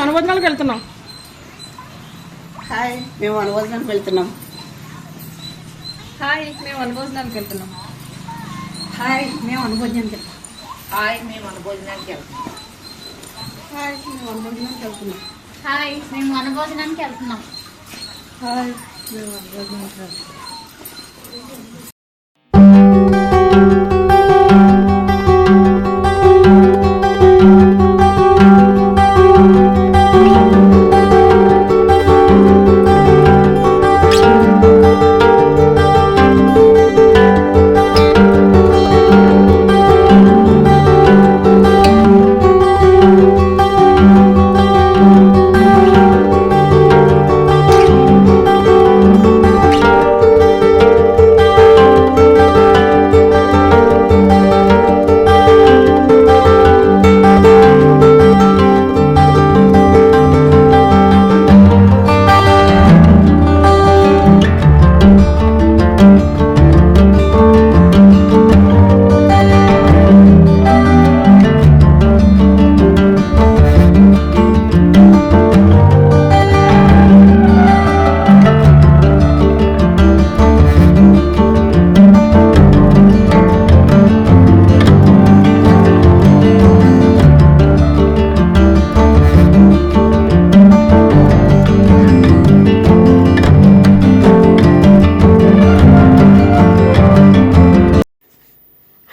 వనభోజనాలకు వెళ్తున్నాం. హాయ్ మేము వనభోజనానికి వెళ్తున్నాం. హాయ్ మేము వనభోజనాలకు వెళ్తున్నాం. హాయ్ మేము వనభోజనానికి వెళ్తున్నాం. హాయ్ మేము అనుభోజనానికి వెళ్తాం హాయ్ మేము వనభోజనానికి వెళ్తున్నాం. హాయ్ మేము వనభోజనానికి వెళ్తున్నాం. హాయ్ మేము వనభోజనానికి వెళ్తున్నాం.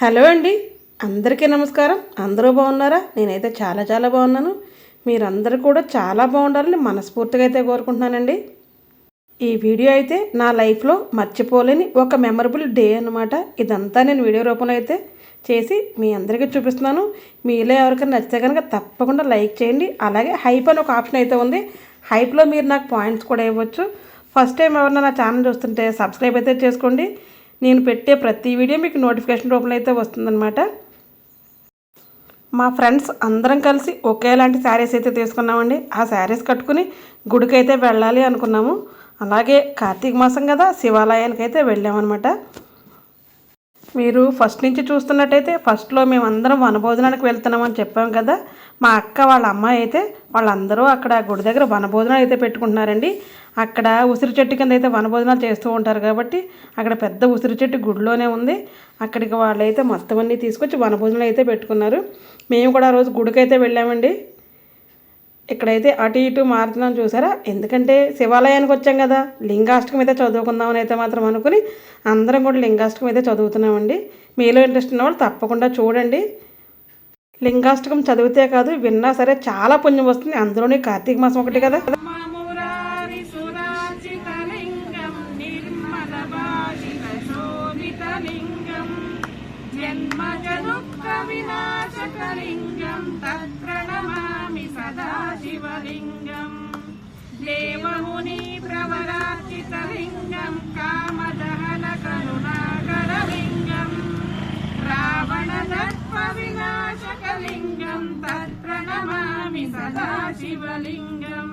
హలో అండి. అందరికీ నమస్కారం. అందరూ బాగున్నారా? నేనైతే చాలా చాలా బాగున్నాను. మీరందరూ కూడా చాలా బాగుండాలని మనస్ఫూర్తిగా అయితే కోరుకుంటున్నానండి. ఈ వీడియో అయితే నా లైఫ్లో మర్చిపోలేని ఒక మెమరబుల్ డే అనమాట ఇదంతా నేను వీడియో రూపంలో అయితే చేసి మీ అందరికీ చూపిస్తున్నాను. మీలో ఎవరికైనా నచ్చితే కనుక తప్పకుండా లైక్ చేయండి. అలాగే హైప్ అని ఒక ఆప్షన్ అయితే ఉంది. హైప్లో మీరు నాకు పాయింట్స్ కూడా ఇవ్వచ్చు. ఫస్ట్ టైం ఎవరైనా నా ఛానల్ చూస్తుంటే సబ్స్క్రైబ్ అయితే చేసుకోండి. నేను పెట్టే ప్రతి వీడియో మీకు నోటిఫికేషన్ రూపంలో అయితే వస్తుందన్నమాట. మా ఫ్రెండ్స్ అందరం కలిసి ఒకేలాంటి శారీస్ అయితే తీసుకున్నామండి. ఆ శారీస్ కట్టుకుని గుడికైతే వెళ్ళాలి అనుకున్నాము. అలాగే కార్తీక మాసం కదా శివాలయానికి అయితే వెళ్ళామన్నమాట. మీరు ఫస్ట్ నుంచి చూస్తున్నట్టయితే ఫస్ట్లో మేము అందరం వనభోజనానికి వెళ్తున్నామని చెప్పాం కదా. మా అక్క వాళ్ళ అమ్మాయి అయితే వాళ్ళందరూ అక్కడ గుడి దగ్గర వనభోజనాలు అయితే పెట్టుకుంటున్నారండి. అక్కడ ఉసిరి చెట్టు కింద అయితే వనభోజనాలు చేస్తూ ఉంటారు కాబట్టి అక్కడ పెద్ద ఉసిరి చెట్టు గుడిలోనే ఉంది. అక్కడికి వాళ్ళైతే మొత్తం అన్నీ తీసుకొచ్చి వనభోజనాలు అయితే పెట్టుకున్నారు. మేము కూడా ఆ రోజు గుడికి అయితే వెళ్ళామండి. ఇక్కడైతే అటు ఇటు మారుతున్నాం చూసారా? ఎందుకంటే శివాలయానికి వచ్చాం కదా. లింగాష్టకం అయితే చదువుకుందామని అయితే మాత్రం అనుకుని అందరం కూడా లింగాష్టకం అయితే చదువుతున్నామండి. మీలో ఇంట్రెస్ట్ ఉన్న వాళ్ళు తప్పకుండా చూడండి. లింగాష్టకం చదివితే కాదు విన్నా సరే చాలా పుణ్యం వస్తుంది. అందులోనే కార్తీక మాసం ఒకటి కదా. దేవముని ప్రవరార్చితలింగం కామదహన కరుణాకరలింగం రావణ దర్ప వినాశకలింగం తత్ర నమామి సదాశివలింగం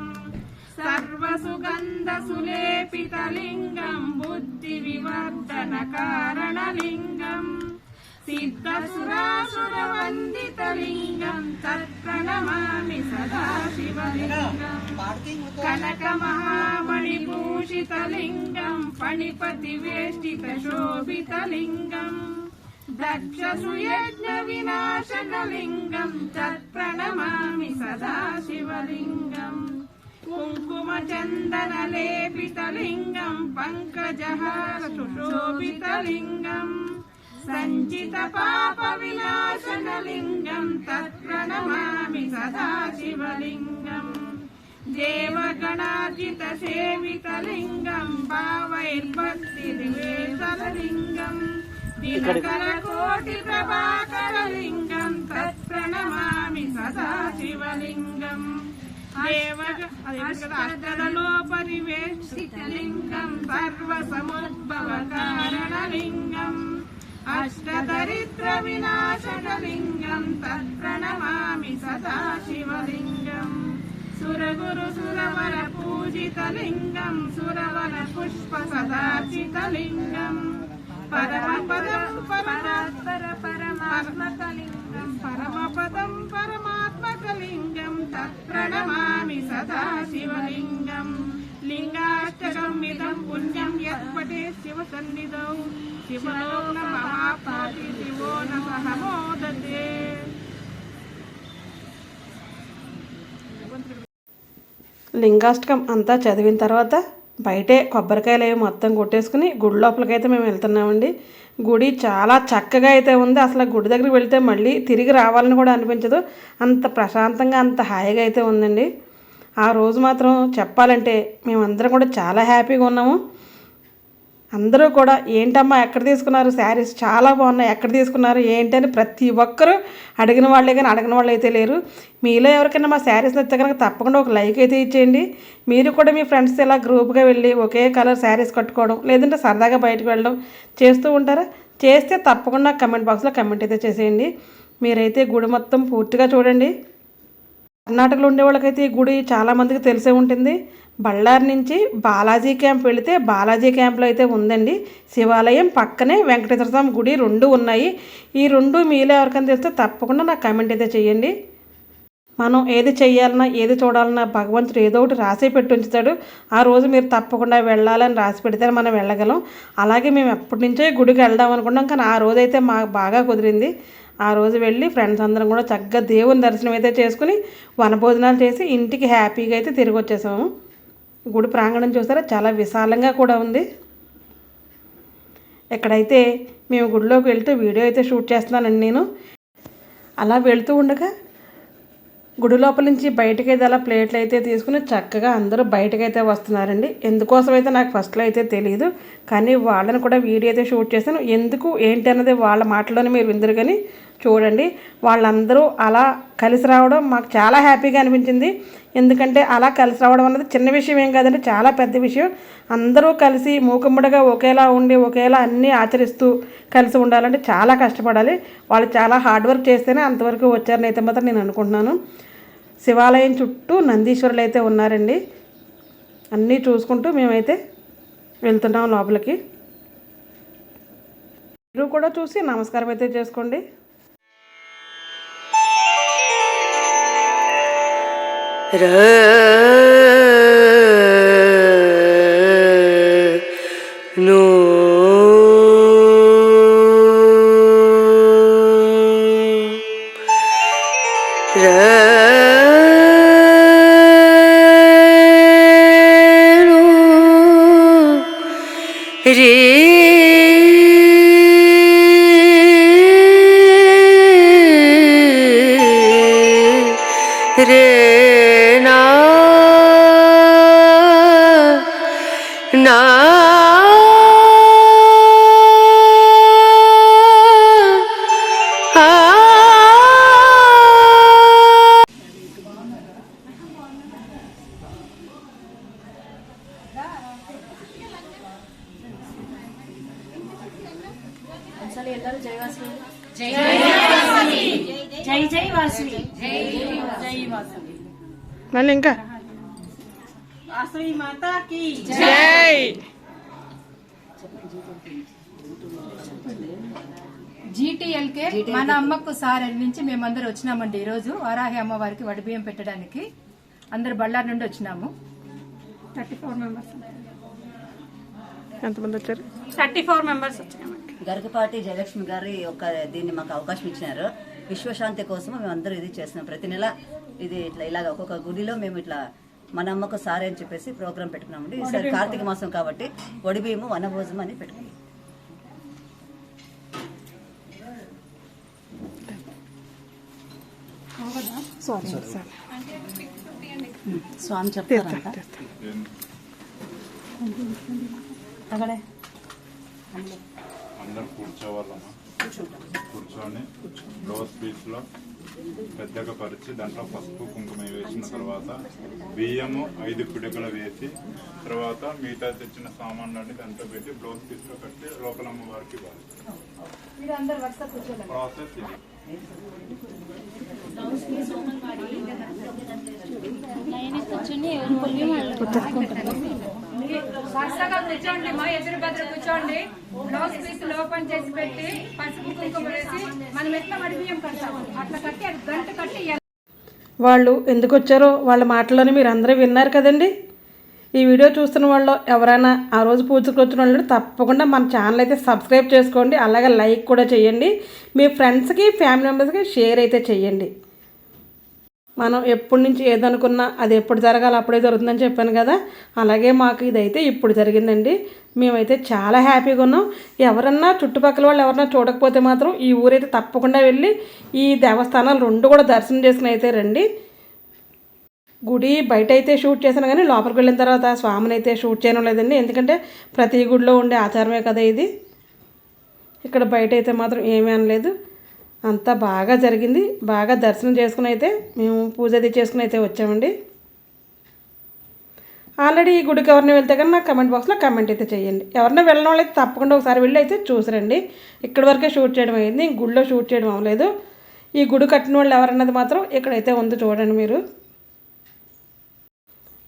సర్వసుగంధ సులేపిత లింగం బుద్ధి వివర్ధన కారణలింగం. సిద్ధసురాసుర వందితలింగం తత్ప్రణమామి సదా శివలింగం కనక మహామణిభూషితలింగం ఫణిపతి వేష్టిత శోభితలింగం దక్ష సుయజ్ఞ వినాశకలింగం తత్ప్రణమామి సదా శివలింగం. కుంకుమ చందన లేపితలింగం పంకజహార సుశోభితలింగం సంచిత పాప వినాశనలింగం తత్ప్రణమామి సదా శివలింగం దేవగణార్జిత అష్టదరిద్ర వినాశకలింగం తత్ప్రణమామి సదా శివలింగం సురగురు సురవర పూజితలింగం సురవర పుష్ప సదాచితలింగం పరమపదం పరమాత్మర పరమాత్మకలింగం పరమపదం పరమాత్మకలింగం తత్ప్రణమామి శివలింగం లింగాష్టకమిదం పుణ్యం యత్పటే శివ సన్నిధౌ శివలోక మహాపాతి శివో నమః మోదతే. లింగాష్టకం అంతా చదివిన తర్వాత బయటే కొబ్బరికాయలు అవి మొత్తం కొట్టేసుకుని గుడి లోపలికైతే మేము వెళ్తున్నామండి. గుడి చాలా చక్కగా అయితే ఉంది. అసలు గుడి దగ్గరికి వెళ్తే మళ్ళీ తిరిగి రావాలని కూడా అనిపించదు. అంత ప్రశాంతంగా అంత హాయిగా అయితే ఉందండి. ఆ రోజు మాత్రం చెప్పాలంటే మేమందరం కూడా చాలా హ్యాపీగా ఉన్నాము. అందరూ కూడా ఏంటమ్మా ఎక్కడ తీసుకున్నారు? శారీస్ చాలా బాగున్నాయి. ఎక్కడ తీసుకున్నారు? ఏంటి అని ప్రతి ఒక్కరూ అడిగిన వాళ్ళే కానీ అడిగిన వాళ్ళు అయితే లేరు. మీలో ఎవరికైనా మా శారీస్ నచ్చితే కనుక తప్పకుండా ఒక లైక్ అయితే ఇచ్చేయండి. మీరు కూడా మీ ఫ్రెండ్స్ ఇలా గ్రూప్గా వెళ్ళి ఒకే కలర్ శారీస్ కట్టుకోవడం లేదంటే సరదాగా బయటకు వెళ్ళడం చేస్తూ ఉంటారా? చేస్తే తప్పకుండా కమెంట్ బాక్స్లో కమెంట్ అయితే చేసేయండి. మీరైతే గుడి మొత్తం పూర్తిగా చూడండి. కర్ణాటకలో ఉండే వాళ్ళకైతే ఈ గుడి చాలా మందికి తెలిసే ఉంటుంది. బళ్ళారి నుంచి బాలాజీ క్యాంప్ వెళితే బాలాజీ క్యాంప్లో అయితే ఉందండి. శివాలయం పక్కనే వెంకటేశ్వర స్వామి గుడి రెండు ఉన్నాయి. ఈ రెండు మీలో ఎవరికైనా తెలిస్తే తప్పకుండా నాకు కమెంట్ అయితే చేయండి. మనం ఏది చేయాలన్నా ఏది చూడాలన్నా భగవంతుడు ఏదో ఒకటి రాసి పెట్టి ఉంచుతాడు. ఆ రోజు మీరు తప్పకుండా వెళ్ళాలని రాసి పెడితే మనం వెళ్ళగలం. అలాగే మేము ఎప్పటి నుంచో గుడికి వెళ్దాం అనుకున్నాం కానీ ఆ రోజు అయితే మాకు బాగా కుదిరింది. ఆ రోజు వెళ్ళి ఫ్రెండ్స్ అందరం కూడా చక్కగా దేవుని దర్శనం అయితే చేసుకుని వనభోజనాలు చేసి ఇంటికి హ్యాపీగా అయితే తిరిగి వచ్చేసాము. గుడి ప్రాంగణం చూసారా? చాలా విశాలంగా కూడా ఉంది. ఎక్కడైతే మేము గుడిలోకి వెళ్తూ వీడియో అయితే షూట్ చేస్తున్నానండి నేను. అలా వెళ్తూ ఉండగా గుడి లోపల నుంచి బయటకి అయితే అలా ప్లేట్లు అయితే తీసుకుని చక్కగా అందరూ బయటకైతే వస్తున్నారండి. ఎందుకోసం అయితే నాకు ఫస్ట్లో అయితే తెలియదు కానీ వాళ్ళని కూడా వీడియో అయితే షూట్ చేశాను. ఎందుకు ఏంటి అన్నది వాళ్ళ మాటలోనే మీరు విందరు కానీ చూడండి. వాళ్ళందరూ అలా కలిసి రావడం మాకు చాలా హ్యాపీగా అనిపించింది. ఎందుకంటే అలా కలిసి రావడం అన్నది చిన్న విషయం ఏం కాదండి చాలా పెద్ద విషయం. అందరూ కలిసి మూకుమ్మడిగా ఒకేలా ఉండి ఒకేలా అన్నీ ఆచరిస్తూ కలిసి ఉండాలంటే చాలా కష్టపడాలి. వాళ్ళు చాలా హార్డ్ వర్క్ చేస్తేనే అంతవరకు వచ్చారని అయితే మాత్రం నేను అనుకుంటున్నాను. శివాలయం చుట్టూ నందీశ్వరులు అయితే ఉన్నారండి అన్నీ చూసుకుంటూ మేమైతే వెళ్తున్నాం లోపలికి మీరు కూడా చూసి నమస్కారం అయితే చేసుకోండి No. রে జై మళ్ళీ ఇంకా? వాసవి మాతాకి జై! జీటీఎల్కే మన అమ్మకు సార్ నుంచి మేమందరం వచ్చినామండి ఈ రోజు వారాహి అమ్మవారికి వడిబియ్యం పెట్టడానికి అందరు బళ్ళారి నుండి వచ్చినాము. Thirty four members. ఎంతమంది వచ్చారు? థర్టీ ఫోర్ మెంబర్స్ వచ్చాము గరికపాటి జయలక్ష్మి గారి ఒక దీన్ని మాకు అవకాశం ఇచ్చినారు. విశ్వశాంతి కోసం మేము అందరూ ఇది చేస్తున్నాం. ప్రతి నెల ఇది ఇట్లా ఇలాగ ఒక్కొక్క గుడిలో మేము ఇట్లా మన అమ్మకు సారే అని చెప్పేసి ప్రోగ్రామ్ పెట్టుకున్నామండి. ఈసారి కార్తీక మాసం కాబట్టి ఒడిబియ్యము వనభోజనం అని పెట్టుకున్నాం. Sorry sorry. స్వామి చెప్తారంట. అక్కడే అందరు కూర్చోవాలమ్మా. కూర్చొని బ్లౌజ్ పీస్లో పెద్దగా పరిచి దాంట్లో పసుపు కుంకుమ వేసిన తర్వాత బియ్యము ఐదు పిడకలు వేసి తర్వాత మిగతా తెచ్చిన సామాన్లు అన్ని దాంట్లో పెట్టి బ్లౌజ్ పీస్లో కట్టి లోపల అమ్మవారికి ఇవ్వాలి. ప్రాసెస్ ఇది. వరుసగా కూర్చోండి మా ఎదురు భద్ర కూర్చోండి. బ్లౌజ్ పీస్ ఓపెన్ చేసి పెట్టి పసుపు కుంకుమ వేసి మనం ఎట్లా వడిబియ్యం కడతాము అట్లా కట్టి అది గంట కట్టి వాళ్ళు ఎందుకు వచ్చారో వాళ్ళ మాటల్లోనే మీరు అందరూ విన్నారు కదండి. ఈ వీడియో చూస్తున్న వాళ్ళు ఎవరైనా ఆ రోజు పూజకు వచ్చిన వాళ్ళు తప్పకుండా మన ఛానల్ అయితే సబ్స్క్రైబ్ చేసుకోండి అలాగే లైక్ కూడా చేయండి. మీ ఫ్రెండ్స్కి ఫ్యామిలీ మెంబర్స్కి షేర్ అయితే చేయండి. మనం ఎప్పటి నుంచి ఏదనుకున్నా అది ఎప్పుడు జరగాలి అప్పుడే జరుగుతుందని చెప్పాను కదా. అలాగే మాకు ఇదైతే ఇప్పుడు జరిగిందండి. మేమైతే చాలా హ్యాపీగా ఉన్నాం. ఎవరన్నా చుట్టుపక్కల వాళ్ళు ఎవరన్నా చూడకపోతే మాత్రం ఈ ఊరైతే తప్పకుండా వెళ్ళి ఈ దేవస్థానాలు రెండు కూడా దర్శనం చేసుకుని అయితే రండి. గుడి బయట అయితే షూట్ చేశాను కానీ లోపలికి వెళ్ళిన తర్వాత స్వామిని అయితే షూట్ చేయడం లేదండి. ఎందుకంటే ప్రతి గుడిలో ఉండే ఆచారమే కదా ఇది. ఇక్కడ బయట అయితే మాత్రం ఏమీ అనలేదు. అంతా బాగా జరిగింది. బాగా దర్శనం చేసుకుని అయితే మేము పూజ అది చేసుకుని అయితే వచ్చామండి. ఆల్రెడీ ఈ గుడికి ఎవరిని వెళ్తే కన్నా కమెంట్ బాక్స్లో కమెంట్ అయితే చేయండి. ఎవరైనా వెళ్ళిన వాళ్ళైతే తప్పకుండా ఒకసారి వెళ్ళి అయితే చూసిరండి. ఇక్కడి వరకే షూట్ చేయడం అయింది. గుడిలో షూట్ చేయడం అవ్వలేదు. ఈ గుడి కట్టిన వాళ్ళు ఎవరన్నది మాత్రం ఇక్కడైతే ఉంది చూడండి మీరు.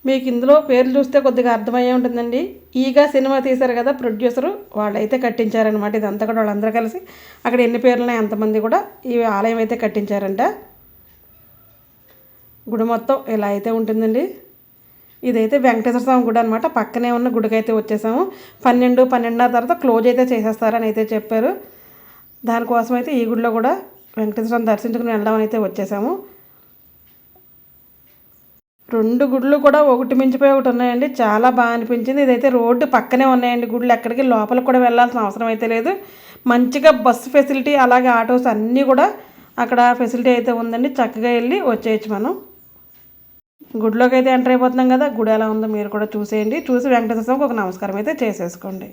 మీకు ఇందులో పేర్లు చూస్తే కొద్దిగా అర్థమయ్యే ఉంటుందండి. ఈగా సినిమా తీశారు కదా ప్రొడ్యూసరు వాళ్ళైతే కట్టించారనమాట ఇదంతా కూడా వాళ్ళందరూ కలిసి అక్కడ ఎన్ని పేర్లున్నాయి ఎంతమంది అంతమంది కూడా ఈ ఆలయం అయితే కట్టించారంట. గుడి మొత్తం ఇలా అయితే ఉంటుందండి. ఇదైతే వెంకటేశ్వర స్వామి గుడి అనమాట పక్కనే ఉన్న గుడికి అయితే వచ్చేసాము. పన్నెండు పన్నెండున్నర తర్వాత క్లోజ్ అయితే చేసేస్తారని అయితే చెప్పారు. దానికోసం అయితే ఈ గుడిలో కూడా వెంకటేశ్వర స్వామి దర్శించుకుని వెళ్దామని అయితే వచ్చేసాము. రెండు గుళ్ళు కూడా ఒకటి మించిపోయి ఒకటి ఉన్నాయండి. చాలా బాగా అనిపించింది. ఇదైతే రోడ్డు పక్కనే ఉన్నాయండి గుళ్ళు ఎక్కడికి లోపలికి కూడా వెళ్ళాల్సిన అవసరం అయితే లేదు. మంచిగా బస్సు ఫెసిలిటీ అలాగే ఆటోస్ అన్నీ కూడా అక్కడ ఫెసిలిటీ అయితే ఉందండి. చక్కగా వెళ్ళి వచ్చేయచ్చు మనం. గుడిలోకి అయితే ఎంటర్ అయిపోతున్నాం కదా. గుడి ఎలా ఉందో మీరు కూడా చూసేయండి. చూసి వెంకటేశ్వర స్వామికి ఒక నమస్కారం అయితే చేసేసుకోండి.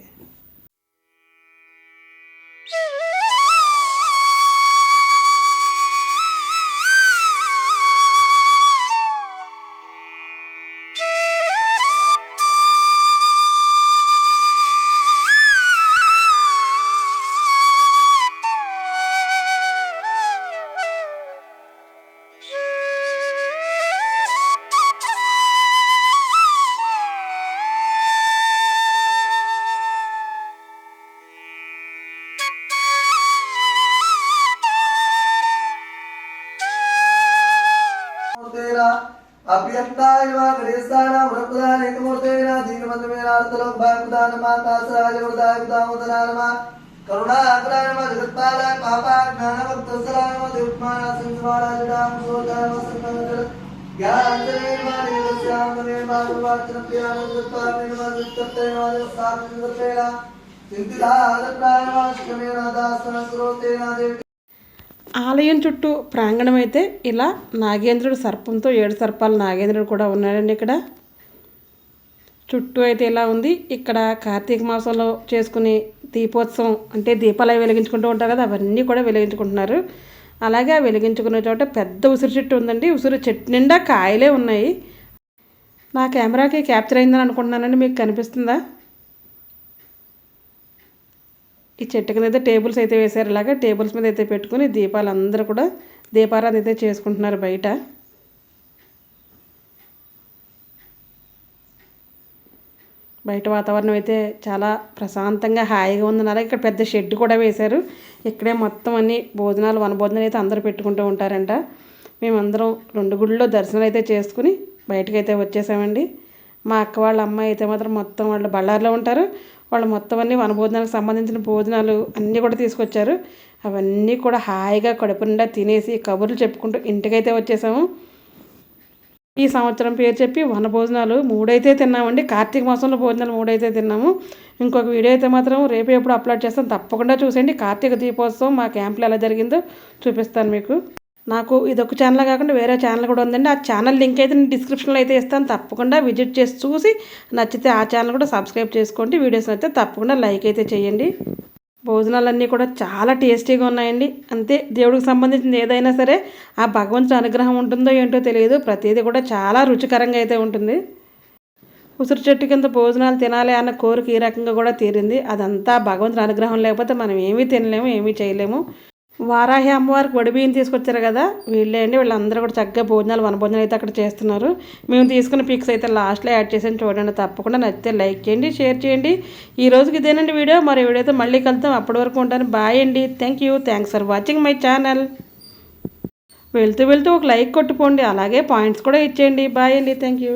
భాగవాచన ప్రియాన జగత్పాలనే నమ దిత్తతే నమ సాత్వికతేన చింతిదాదప్రాయ నమ శిఖమేన దాసన శ్రోతేన దేవి ఆలయం చుట్టూ ప్రాంగణం అయితే ఇలా నాగేంద్రుడు సర్పంతో ఏడు సర్పాలు నాగేంద్రుడు కూడా ఉన్నాడండి ఇక్కడ. చుట్టూ అయితే ఇలా ఉంది? ఇక్కడ కార్తీక మాసంలో చేసుకునే దీపోత్సవం అంటే దీపాలు అవి వెలిగించుకుంటూ ఉంటారు కదా అవన్నీ కూడా వెలిగించుకుంటున్నారు. అలాగే వెలిగించుకునే చోట పెద్ద ఉసిరి చెట్టు ఉందండి. ఉసిరి చెట్టు నిండా కాయలే ఉన్నాయి. నా కెమెరాకి క్యాప్చర్ అయిందని అనుకుంటున్నానండి. మీకు కనిపిస్తుందా? ఈ చెట్టు కింద అయితే టేబుల్స్ అయితే వేశారు. ఇలాగా టేబుల్స్ మీద అయితే పెట్టుకుని దీపాలు అందరూ కూడా దీపారాధన అయితే చేసుకుంటున్నారు బయట. బయట వాతావరణం అయితే చాలా ప్రశాంతంగా హాయిగా ఉంది అలాగే ఇక్కడ పెద్ద షెడ్ కూడా వేశారు. ఇక్కడే మొత్తం అన్ని భోజనాలు వనభోజనాలు అయితే అందరూ పెట్టుకుంటూ ఉంటారంట. మేమందరం రెండు గుళ్ళో దర్శనాలు అయితే చేసుకుని బయటకైతే అయితే వచ్చేసామండి. మా అక్క వాళ్ళ అమ్మాయి అయితే మాత్రం మొత్తం వాళ్ళు బళ్ళారిలో ఉంటారు. వాళ్ళు మొత్తం అన్ని వనభోజనాలకు సంబంధించిన భోజనాలు అన్నీ కూడా తీసుకొచ్చారు. అవన్నీ కూడా హాయిగా కడుపు నిండా తినేసి కబుర్లు చెప్పుకుంటూ ఇంటికైతే వచ్చేసాము. ఈ సంవత్సరం పేరు చెప్పి వన భోజనాలు మూడైతే తిన్నామండి. కార్తీక మాసంలో భోజనాలు మూడైతే తిన్నాము. ఇంకొక వీడియో అయితే మాత్రం రేపు ఎప్పుడు అప్లోడ్ చేస్తాను. తప్పకుండా చూసేయండి. కార్తీక దీపోత్సవం మా క్యాంప్లో ఎలా జరిగిందో చూపిస్తాను మీకు. నాకు ఇది ఒక ఛానల్ కాకుండా వేరే ఛానల్ కూడా ఉందండి. ఆ ఛానల్ లింక్ అయితే నేను డిస్క్రిప్షన్లో అయితే ఇస్తాను. తప్పకుండా విజిట్ చేసి చూసి నచ్చితే ఆ ఛానల్ కూడా సబ్స్క్రైబ్ చేసుకోండి. వీడియోస్ అయితే తప్పకుండా లైక్ అయితే చేయండి. భోజనాలన్నీ కూడా చాలా టేస్టీగా ఉన్నాయండి. అంతే దేవుడికి సంబంధించింది ఏదైనా సరే ఆ భగవంతుడి అనుగ్రహం ఉంటుందో ఏంటో తెలియదు. ప్రతిదీ కూడా చాలా రుచికరంగా అయితే ఉంటుంది. ఉసిరి చెట్టు కింద భోజనాలు తినాలి అన్న కోరిక ఈ రకంగా కూడా తీరింది. అదంతా భగవంతుని అనుగ్రహం లేకపోతే మనం ఏమీ తినలేము ఏమీ చేయలేము. వారాహి అమ్మవారికి వడిబియ్యం తీసుకొచ్చారు కదా వీళ్ళే అండి వీళ్ళందరూ కూడా చక్కగా భోజనాలు వనభోజనాలు అయితే అక్కడ చేస్తున్నారు. మేము తీసుకున్న పిక్స్ అయితే లాస్ట్లో యాడ్ చేసాను చూడండి తప్పకుండా నచ్చితే లైక్ చేయండి షేర్ చేయండి. ఈ రోజుకి ఇదేనండి వీడియో మరి వీడియోతో మళ్ళీ కలుద్దాం. అప్పటి వరకు ఉంటాను. బాయ్ అండి. Thank you thanks for watching my channel వెళ్తూ వెళ్తూ ఒక లైక్ కొట్టుకోండి. అలాగే పాయింట్స్ కూడా ఇచ్చేయండి. బాయ్ అండి. Thank you